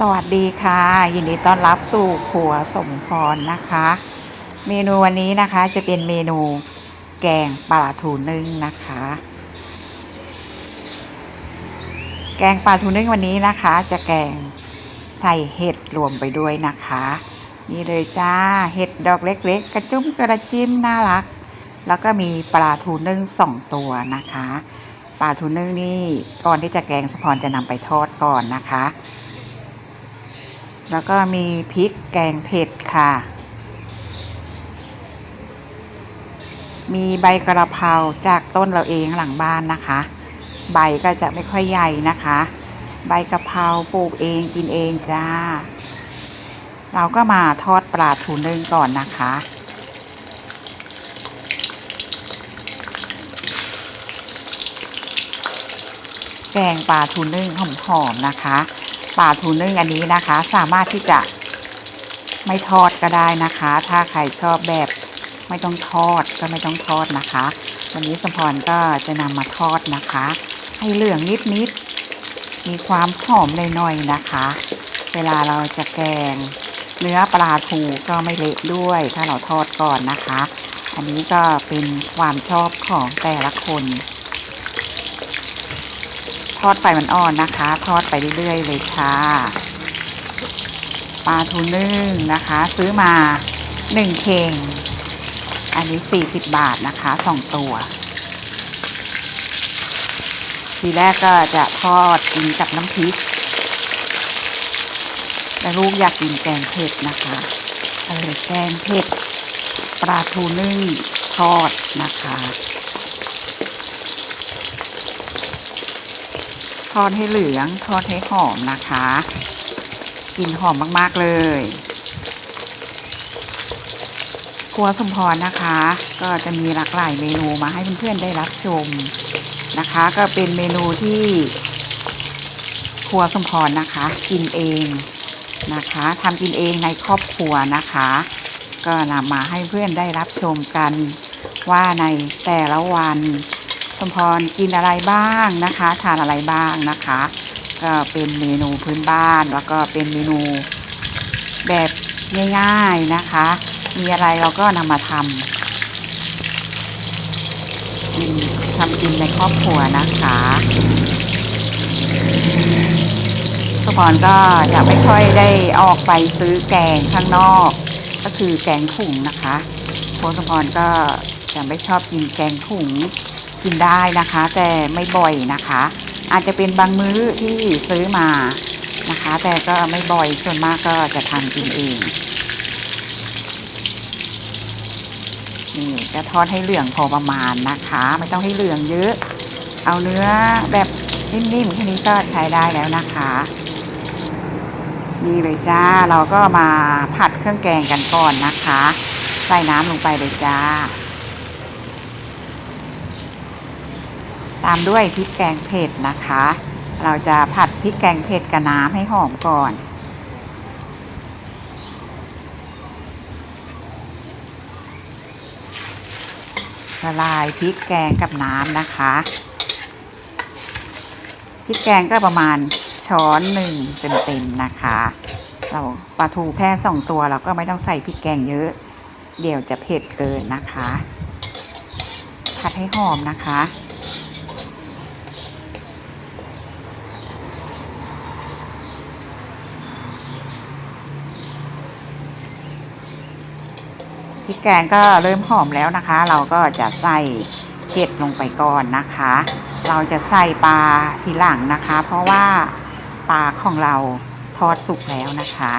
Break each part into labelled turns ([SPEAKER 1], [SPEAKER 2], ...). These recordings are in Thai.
[SPEAKER 1] สวัสดีค่ะ ยินดีต้อนรับสู่ครัวสมพรนะคะ เมนูวันนี้นะคะจะเป็นเมนูแกงปลาทูนึ่งนะคะ แกงปลาทูนึ่งวันนี้นะคะ จะแกงใส่เห็ดรวมไปด้วยนะคะ นี่เลยจ้าเห็ดดอกเล็ก ๆ กระจุ้มกระจิ้มน่ารัก แล้วก็มีปลาทูนึ่งสองตัวนะคะปลาทูนึ่งนี่ก่อนที่จะแกงสมพรจะนำไปทอดก่อนนะคะ แล้วก็มีพริกแกงเผ็ดค่ะ มีใบกระเพราจากต้นเราเองหลังบ้านนะคะ ใบก็จะไม่ค่อยใหญ่นะคะ ใบกระเพราปลูกเองกินเองจ้า เราก็มาทอดปลาทูนึ่งก่อนนะคะแกงปลาทูนึ่งหอมๆนะคะ ปลาทูนึ่งอันนี้นะคะ สามารถที่จะไม่ทอดก็ได้นะคะ ถ้าใครชอบแบบไม่ต้องทอดก็ไม่ต้องทอดนะคะ วันนี้สมพรก็จะนำมาทอดนะคะ ให้เหลืองนิดๆมีความหอมหน่อยๆนะคะ เวลาเราจะแกง เนื้อปลาทูก็ไม่เละด้วย ถ้าเราทอดก่อนนะคะ อันนี้ก็เป็นความชอบของแต่ละคน อดไฟมันอ่อนนะคะ ทอดไปเรื่อยๆเลยค่ะปลาทูนึ่งนะคะ ซื้อมาหนึ่งเข่งอันนี้ 40 บาทนะคะสองตัว ทีแรกก็จะทอดกินกับน้ำพริกแต่ลูกอยากกินแกงเผ็ดนะคะเออแกงเผ็ดปลาทูนึ่งทอดนะคะ ทอ ดให้เหลือง ทอดให้หอมนะคะกลิ่นหอมมากๆเลยครัวสมพรนะคะ ก็จะมีหลากหลายเมนูมาให้เพื่อนๆได้รับชมนะคะ ก็เป็นเมนูที่ครัวสมพรนะคะ กินเองนะคะทำกินเองในครอบครัวนะคะ ก็นำมาให้เพื่อนได้รับชมกันว่าในแต่ละวัน สมพรกินอะไรบ้างนะคะ ทานอะไรบ้างนะคะ ก็เป็นเมนูพื้นบ้านแล้วก็เป็นเมนูแบบง่ายๆนะคะ มีอะไรเราก็นำมาทำกินทำกินในครอบครัวนะคะสมพรก็จะไม่ค่อยได้ออกไปซื้อแกงข้างนอก ก็คือแกงถุงนะคะโค้ชสมพรก็จะไม่ชอบกินแกงถุง กินได้นะคะ แต่ไม่บ่อยนะคะ อาจจะเป็นบางมื้อที่ซื้อมานะคะ แต่ก็ไม่บ่อยส่วนมากก็จะทำกินเองนี่จะทอดให้เหลืองพอประมาณนะคะ ไม่ต้องให้เหลืองเยอะ เอาเนื้อแบบนิ่มๆแค่นี้ก็ใช้ได้แล้วนะคะนี่เลยจ้าเราก็มาผัดเครื่องแกงกันก่อนนะคะ ใส่น้ำลงไปเลยจ้า ตามด้วยพริกแกงเผ็ดนะคะ เราจะผัดพริกแกงเผ็ดกับน้ำให้หอมก่อนละลายพริกแกงกับน้ำนะคะพริกแกงก็ประมาณช้อนหนึ่งเต็มๆนะคะ เราปลาทูแค่สองตัวเราก็ไม่ต้องใส่พริกแกงเยอะ เดี๋ยวจะเผ็ดเกินนะคะ ผัดให้หอมนะคะ พริกแกงก็เริ่มหอมแล้วนะคะ เราก็จะใส่เห็ดลงไปก่อนนะคะ เราจะใส่ปลาทีหลังนะคะ เพราะว่าปลาของเราทอดสุกแล้วนะคะ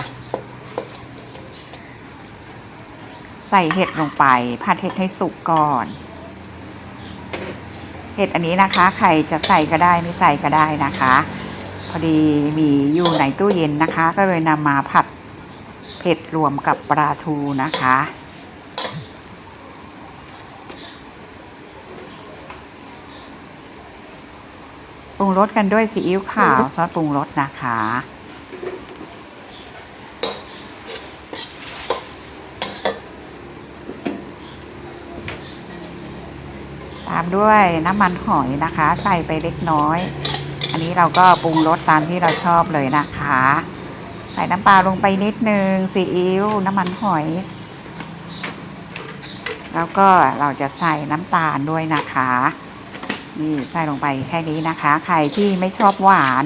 [SPEAKER 1] ใส่เห็ดลงไปผัดเห็ดให้สุกก่อน เห็ดอันนี้นะคะ ใครจะใส่ก็ได้ไม่ใส่ก็ได้นะคะ พอดีมีอยู่ในตู้เย็นนะคะ ก็เลยนำมาผัดเผ็ดรวมกับปลาทูนะคะ ปรุงรสกันด้วยซีอิ๊วขาวซอสปรุงรสนะคะ ตามด้วยน้ำมันหอยนะคะ ใส่ไปเล็กน้อย อันนี้เราก็ปรุงรสตามที่เราชอบเลยนะคะส่น้ำปลาลงไปนิดนึงซีอิ๊วน้ำมันหอย แล้วก็เราจะใส่น้ำตาลด้วยนะคะ นี่ใส่ลงไปแค่นี้นะคะ ใครที่ไม่ชอบหวาน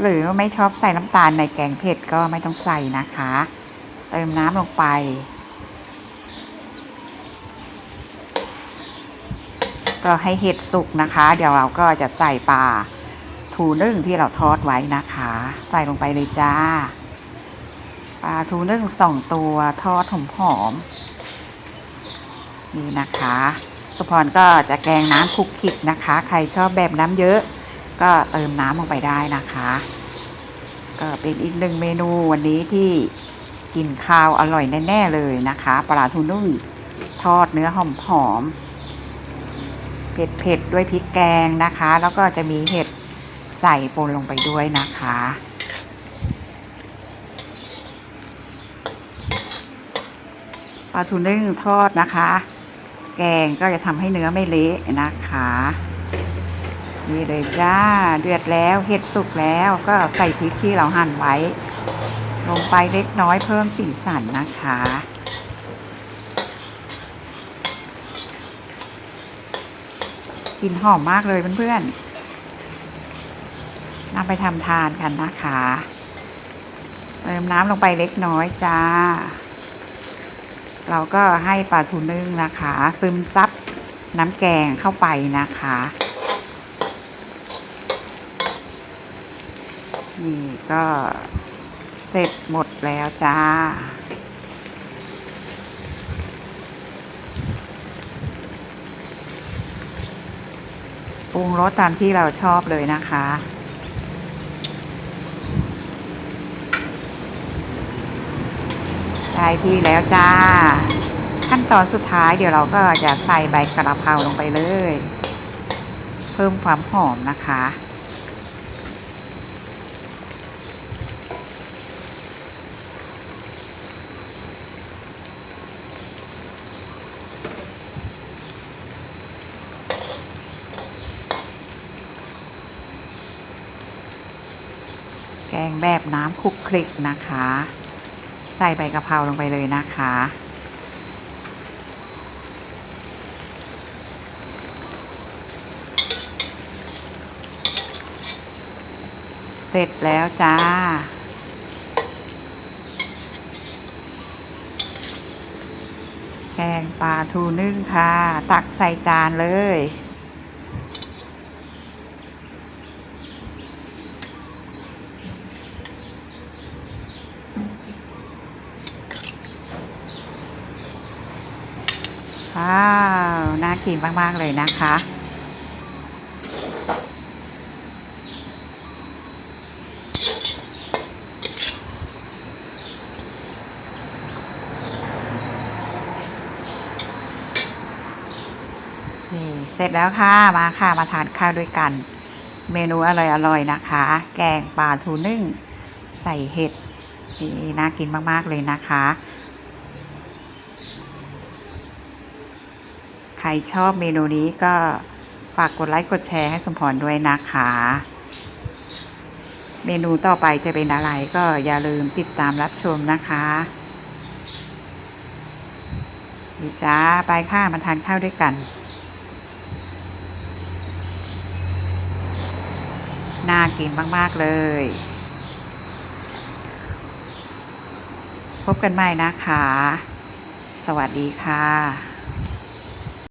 [SPEAKER 1] หรือไม่ชอบใส่น้ำตาลในแกงเผ็ดก็ไม่ต้องใส่นะคะ เติมน้ำลงไป ก็ให้เห็ดสุกนะคะ เดี๋ยวเราก็จะใส่ปลาทูนึ่งที่เราทอดไว้นะคะ ใส่ลงไปเลยจ้าปลาทูนึ่งสองตัวทอดหอมหอมๆนี่นะคะ สุพรก็จะแกงน้ำคลุกคลิกนะคะ ใครชอบแบบน้ำเยอะ ก็เติมน้ำลงไปได้นะคะ ก็เป็นอีกหนึ่งเมนูวันนี้ที่กินข้าวอร่อยแน่ๆเลยนะคะ ปลาทูนึ่งทอดเนื้อหอมๆเผ็ดๆด้วยพริกแกงนะคะ แล้วก็จะมีเห็ดใส่ปนลงไปด้วยนะคะปลาทูนึ่งทอดนะคะ แกงก็จะทำให้เนื้อไม่เละนะคะ นี่เลยจ้าเดือดแล้วเห็ดสุกแล้วก็ใส่พริกที่เราหั่นไว้ ลงไปเล็กน้อยเพิ่มสีสันนะคะกลิ่นหอมมากเลยเพื่อนๆนำไปทำทานกันนะคะ เติมน้ำลงไปเล็กน้อยจ้า เราก็ให้ปลาทูนึ่งนะคะ ซึมซับน้ำแกงเข้าไปนะคะนี่ก็เสร็จหมดแล้วจ้า ปรุงรสตามที่เราชอบเลยนะคะ ได้ที่แล้วจ้า ขั้นตอนสุดท้ายเดี๋ยวเราก็จะใส่ใบกระเพราลงไปเลย เพิ่มความหอมนะคะแกงแบบน้ำคลุกคลิกนะคะ ใส่ใบกะเพราลงไปเลยนะคะ เสร็จแล้วจ้าแกงปลาทูนึ่งค่ะ ตักใส่จานเลย ว้าว น่ากินมาก ๆ เลยนะคะ นี่เสร็จแล้วค่ะ มาค่ะ มาทานข้าวด้วยกัน เมนูอร่อย ๆ นะคะ แกงปลาทูนึ่ง ใส่เห็ด นี่น่ากินมาก ๆ เลยนะคะ ใครชอบเมนูนี้ก็ฝากกดไลค์กดแชร์ให้สมพรด้วยนะคะ เมนูต่อไปจะเป็นอะไรก็อย่าลืมติดตามรับชมนะคะดีจ้าไปค่ะมาทานข้าวด้วยกัน น่ากินมาก ๆ เลย พบกันใหม่นะคะ สวัสดีค่ะ